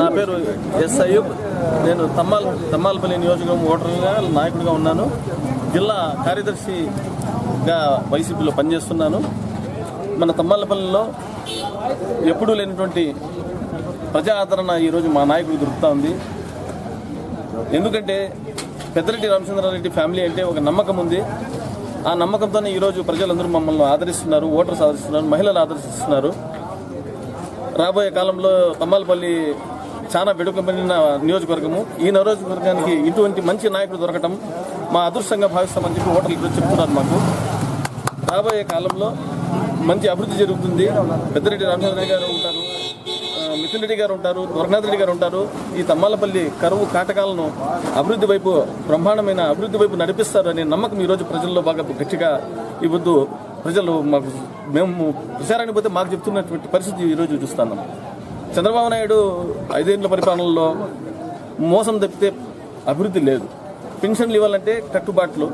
నా పేరు ఎస్ అయ్యూబ్. నేను తమ్మాల్ తమ్మాలపల్లి నియోజకవర్గం ఓటర్గా నాయకుడిగా ఉన్నాను. జిల్లా కార్యదర్శిగా వైసీపీలో పనిచేస్తున్నాను. మన తమ్మాలపల్లిలో ఎప్పుడూ లేనటువంటి ప్రజా ఆదరణ ఈరోజు మా నాయకుడు దొరుకుతూ ఉంది. ఎందుకంటే పెద్దరెడ్డి రామచంద్రారెడ్డి ఫ్యామిలీ అంటే ఒక నమ్మకం ఉంది. ఆ నమ్మకంతోనే ఈరోజు ప్రజలందరూ మమ్మల్ని ఆదరిస్తున్నారు ఓటర్స్ ఆదరిస్తున్నారు మహిళలు ఆదరిస్తున్నారు. రాబోయే కాలంలో తమ్మాలపల్లి చాలా వెనుకబడిన నియోజకవర్గము. ఈ నియోజకవర్గానికి ఇటువంటి మంచి నాయకుడు దొరకటం మా అదృష్టంగా భావిస్తామని చెప్పి ఓటర్లు ఈరోజు చెప్తున్నారు మాకు. రాబోయే కాలంలో మంచి అభివృద్ధి జరుగుతుంది. పెద్దిరెడ్డి రామచంద్ర గారు ఉంటారు. ఆ, మిథున్ రెడ్డి గారు ఉంటారు. దొరకనాథ్ రెడ్డి గారు ఉంటారు. ఈ తమ్మాలపల్లి కరువు కాటకాలను అభివృద్ధి వైపు బ్రహ్మాండమైన అభివృద్ధి వైపు నడిపిస్తారు అనే నమ్మకం ఈరోజు ప్రజల్లో బాగా గట్టిగా ఈ ప్రజలు మాకు మేము విచారానికి పోతే మాకు చెప్తున్నటువంటి పరిస్థితి ఈరోజు చూస్తున్నాం. చంద్రబాబు నాయుడు ఐదేళ్ళ పరిపాలనలో మోసం తప్పితే అభివృద్ధి లేదు. పెన్షన్లు ఇవ్వాలంటే కట్టుబాట్లు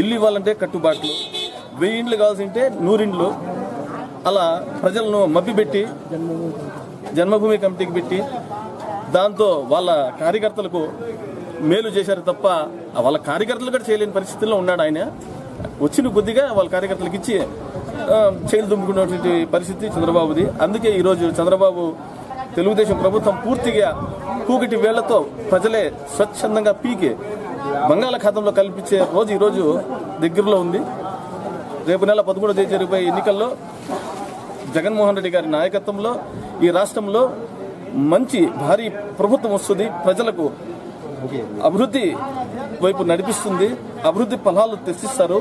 ఇల్లు ఇవ్వాలంటే కట్టుబాట్లు వెయ్యి ఇండ్లు కావాల్సింటే నూరిండ్లు అలా ప్రజలను మభ్యపెట్టి జన్మభూమి కమిటీకి పెట్టి దాంతో వాళ్ళ కార్యకర్తలకు మేలు చేశారు తప్ప వాళ్ళ కార్యకర్తలు కూడా చేయలేని పరిస్థితుల్లో ఉన్నాడు ఆయన. వచ్చిన కొద్దిగా వాళ్ళ కార్యకర్తలకు ఇచ్చి ఆ, దుమ్ముకున్నటువంటి పరిస్థితి చంద్రబాబుది. అందుకే ఈరోజు చంద్రబాబు తెలుగుదేశం ప్రభుత్వం పూర్తిగా కూకటి వేళ్ళతో ప్రజలే స్వచ్ఛందంగా పీకి బంగాళాఖాతంలో కల్పించే రోజు ఈరోజు దగ్గరలో ఉంది. రేపు నెల పదమూడో తేదీ జరిగే ఎన్నికల్లో జగన్మోహన్ రెడ్డి గారి నాయకత్వంలో ఈ రాష్ట్రంలో మంచి భారీ ప్రభుత్వం వస్తుంది. ప్రజలకు అభివృద్ధి వైపు నడిపిస్తుంది. అభివృద్ధి ఫలాలు తెచ్చిస్తారు.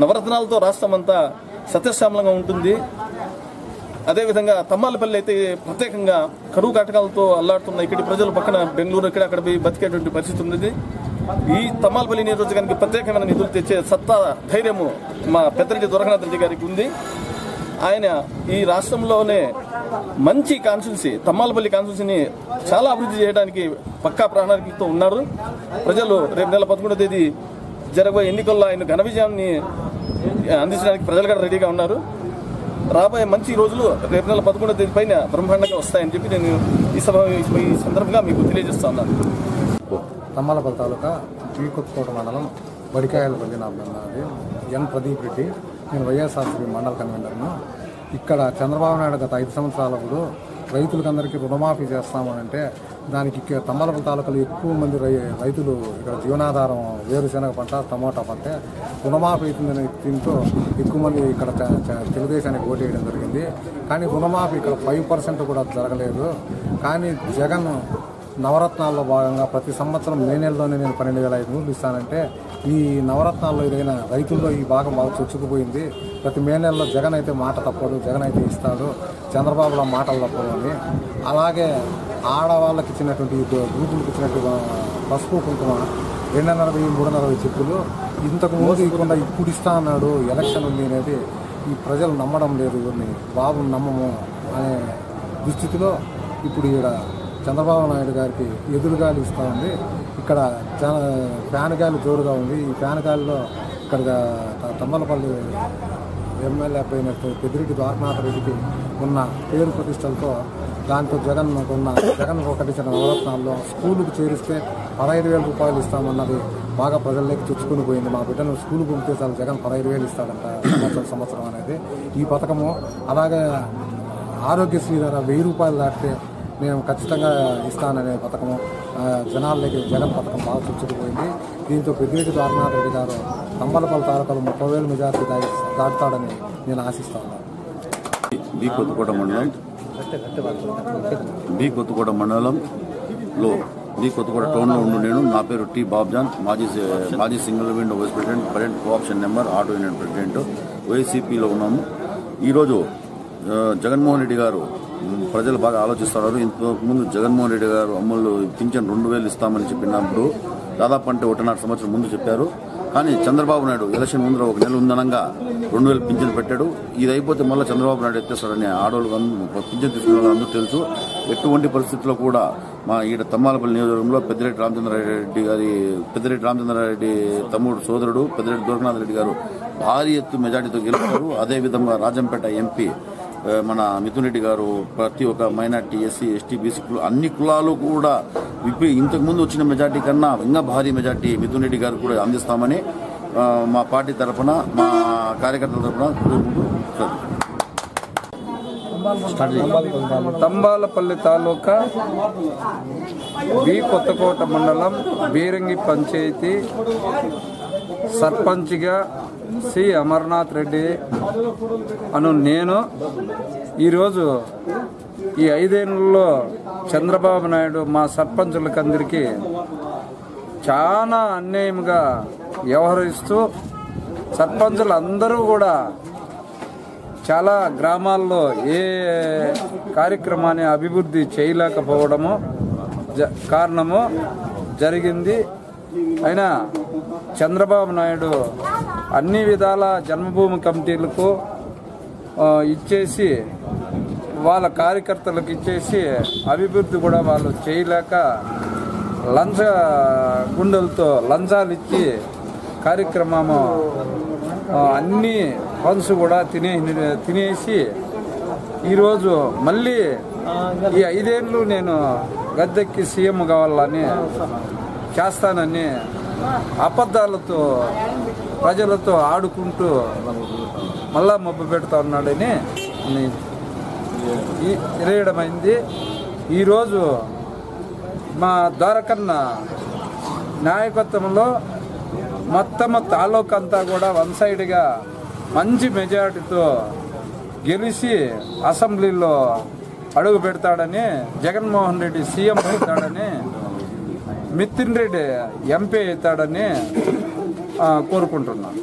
నవరత్నాలతో రాష్ట్రం అంతా సత్యశ్యామలంగా ఉంటుంది. అదేవిధంగా తమ్మాలపల్లి అయితే ప్రత్యేకంగా కరువు కాటకాలతో అల్లాడుతున్న ఇక్కడి ప్రజలు పక్కన బెంగళూరు ఇక్కడ అక్కడ పోయి బతికేటువంటి పరిస్థితి ఉన్నది. ఈ తమ్మాలపల్లి నియోజకవర్గానికి ప్రత్యేకమైన నిధులు తెచ్చే సత్తా ధైర్యము మా పెద్దరెడ్డి దొరకనాథ్ రెడ్డి గారికి ఉంది. ఆయన ఈ రాష్ట్రంలోనే మంచి కాన్స్టిట్యున్సీ తమ్మాలపల్లి కాన్స్టిట్యున్సీని చాలా అభివృద్ధి చేయడానికి పక్కా ప్రణాళికలతో ఉన్నారు. ప్రజలు రేపు నెల పదకొండో తేదీ జరగబోయే ఎన్నికల్లో ఆయన ఘన విజయాన్ని అందించడానికి ప్రజలు కూడా రెడీగా ఉన్నారు. రాబోయే మంచి రోజులు రేపు నెల పదకొండో తేదీ పైన బ్రహ్మాండంగా వస్తాయని చెప్పి నేను ఈ సభ ఈ సందర్భంగా మీకు తెలియజేస్తా ఉన్నాను. తమ్మలపల్లి తాలూకా శ్రీకొత్తకోట మండలం బడికాయలపల్లి నా నాది ఎన్ ప్రదీప్ రెడ్డి. నేను వైఎస్ఆర్సీపీ మండల కన్వీనర్ను. ఇక్కడ చంద్రబాబు నాయుడు గత ఐదు సంవత్సరాలప్పుడు రైతులకందరికీ రుణమాఫీ చేస్తామనంటే దానికి తమ్మలపల్లి తాలూకాలో ఎక్కువ మంది రై రైతులు ఇక్కడ జీవనాధారం వేరుశనగ పంట టమోటా పంట రుణమాఫీ అవుతుందని దీంతో ఎక్కువ మంది ఇక్కడ తెలుగుదేశానికి ఓటు వేయడం జరిగింది. కానీ రుణమాఫీ ఇక్కడ ఫైవ్ పర్సెంట్ కూడా జరగలేదు. కానీ జగన్ నవరత్నాల్లో భాగంగా ప్రతి సంవత్సరం మే నెలలోనే నేను పన్నెండు వేల ఐదు నూరులు ఇస్తానంటే ఈ నవరత్నాల్లో ఏదైనా రైతుల్లో ఈ భాగం బాగా చొచ్చుకుపోయింది. ప్రతి మే నెలలో జగన్ అయితే మాట తప్పదు జగన్ అయితే ఇస్తాడు చంద్రబాబులో మాటలు తప్పదు అని. అలాగే ఆడవాళ్ళకి ఇచ్చినటువంటి గ్రూపులకు ఇచ్చినట్టు పసుపు కుంకుమ రెండున్నర వెయ్యి మూడున్నర వెయ్యి చెప్పులు ఇంతకు ముందు ఇవ్వకుండా ఇప్పుడు ఇస్తా అన్నాడు. ఎలక్షన్ ఉంది అనేది ఈ ప్రజలు నమ్మడం లేదు. ఇవన్నీ బాబు నమ్మము అనే దుస్థితిలో ఇప్పుడు ఈడ చంద్రబాబు నాయుడు గారికి ఎదురుగాలి ఇస్తూ ఉంది. ఇక్కడ చాలా ఫ్యాన్ గాలి జోరుగా ఉంది. ఈ ఫ్యాన్ గాలిలో ఇక్కడ తమ్మలపల్లి ఎమ్మెల్యే అయిన పెద్దిరెడ్డి ద్వారనాథ రెడ్డికి ఉన్న పేరు ప్రతిష్టలతో దాంతో జగన్ ఉన్న జగన్ ప్రకటించిన నవరత్నాల్లో స్కూలుకు చేరిస్తే పదహైదు వేల రూపాయలు ఇస్తామన్నది బాగా ప్రజల్లోకి చొచ్చుకుని పోయింది. మా బిడ్డను స్కూల్కి పంపితే చాలు జగన్ పదహైదు వేలు ఇస్తాడంట సంవత్సరం సంవత్సరం అనేది. ఈ పథకము అలాగే ఆరోగ్యశ్రీ ధర వెయ్యి రూపాయలు దాటితే నేను ఖచ్చితంగా ఇస్తాననే పథకము ఆ, జనాల్లోకి జగన్ పథకం బాగా చుచ్చుకుపోయింది. దీంతో పెద్దిరెడ్డి ద్వారనాథ్ రెడ్డి గారు తంబలపల్లి తాలూకాలు ముప్పై వేలు మెజార్టీ దాటుతాడని నేను ఆశిస్తా ఉన్నాను. బి కొత్తకోట మండలం. బి కొత్తకోట మండలంలో బి కొత్తకోట టౌన్లో ఉండు నేను. నా పేరు టి బాబ్జాన్. మాజీ మాజీ single window vice president current cooption number auto union president వైసీపీలో ఉన్నాము. ఈరోజు జగన్మోహన్ రెడ్డి గారు ప్రజలు బాగా ఆలోచిస్తున్నారు. ఇంతకుముందు జగన్మోహన్ రెడ్డి గారు అమలు పింఛన్ రెండు వేలు ఇస్తామని చెప్పినప్పుడు దాదాపు అంటే ఒకటిన్నర సంవత్సరం ముందు చెప్పారు. కానీ చంద్రబాబు నాయుడు ఎలక్షన్ ముందర ఒక నెల ఉందనంగా రెండు వేలు పింఛన్ పెట్టాడు. ఇది అయిపోతే మళ్ళీ చంద్రబాబు నాయుడు ఎత్తేస్తాడని ఆడవాళ్ళు పింఛన్ తీసుకున్న వాళ్ళు అందరూ తెలుసు. ఎటువంటి పరిస్థితుల్లో కూడా మా ఈడ తమ్మాలపల్లి నియోజకవర్గంలో పెద్దిరెడ్డి రామచంద్రారెడ్డి గారి పెద్దిరెడ్డి రామచంద్రారెడ్డి తమ్ముడు సోదరుడు పెద్దిరెడ్డి దూరనాథ్ రెడ్డి గారు భారీ ఎత్తు మెజార్టీతో గెలుస్తారు. అదేవిధంగా రాజంపేట ఎంపీ మన మిథున్ రెడ్డి గారు ప్రతి ఒక్క మైనార్టీ ఎస్సీ ఎస్టీ బీసీ అన్ని కులాలు కూడా ఇప్పుడు ఇంతకుముందు వచ్చిన మెజార్టీ కన్నా ఇంకా భారీ మెజార్టీ మిథున్ రెడ్డి గారు కూడా అందిస్తామని మా పార్టీ తరఫున మా కార్యకర్తల తరఫున తంబాలపల్లి తాలూకా బి కొత్తకోట మండలం బీరంగి పంచాయతీ సర్పంచ్గా సి అమర్నాథ్ రెడ్డి అను నేను ఈరోజు ఈ ఐదేళ్ళలో చంద్రబాబు నాయుడు మా సర్పంచులకందరికీ చాలా అన్యాయంగా వ్యవహరిస్తూ సర్పంచులు అందరూ కూడా చాలా గ్రామాల్లో ఏ కార్యక్రమాన్ని అభివృద్ధి చేయలేకపోవడము జ- కారణము జరిగింది. అయినా చంద్రబాబు నాయుడు అన్ని విధాల జన్మభూమి కమిటీలకు ఇచ్చేసి వాళ్ళ కార్యకర్తలకు ఇచ్చేసి అభివృద్ధి కూడా వాళ్ళు చేయలేక లంచ గుండెలతో లంచాలు ఇచ్చి కార్యక్రమము అన్ని ఫండ్స్ కూడా తినే తినేసి ఈరోజు మళ్ళీ ఈ ఐదేళ్ళు నేను గద్దెక్కి సీఎం కావాలని చేస్తానని అబద్ధాలతో ప్రజలతో ఆడుకుంటూ మళ్ళా మబ్బు పెడతా ఉన్నాడని తెలియడమైంది ఈరోజు మా ద్వారకన్న నాయకత్వంలో మొత్తం తాలూకా అంతా కూడా వన్ సైడ్గా మంచి మెజారిటీతో గెలిచి అసెంబ్లీలో అడుగు పెడతాడని జగన్మోహన్ రెడ్డి సీఎం అవుతాడని మితిన్ రెడ్డి ఎంపీ అవుతాడని ఆ, కోరుకుంటున్నాను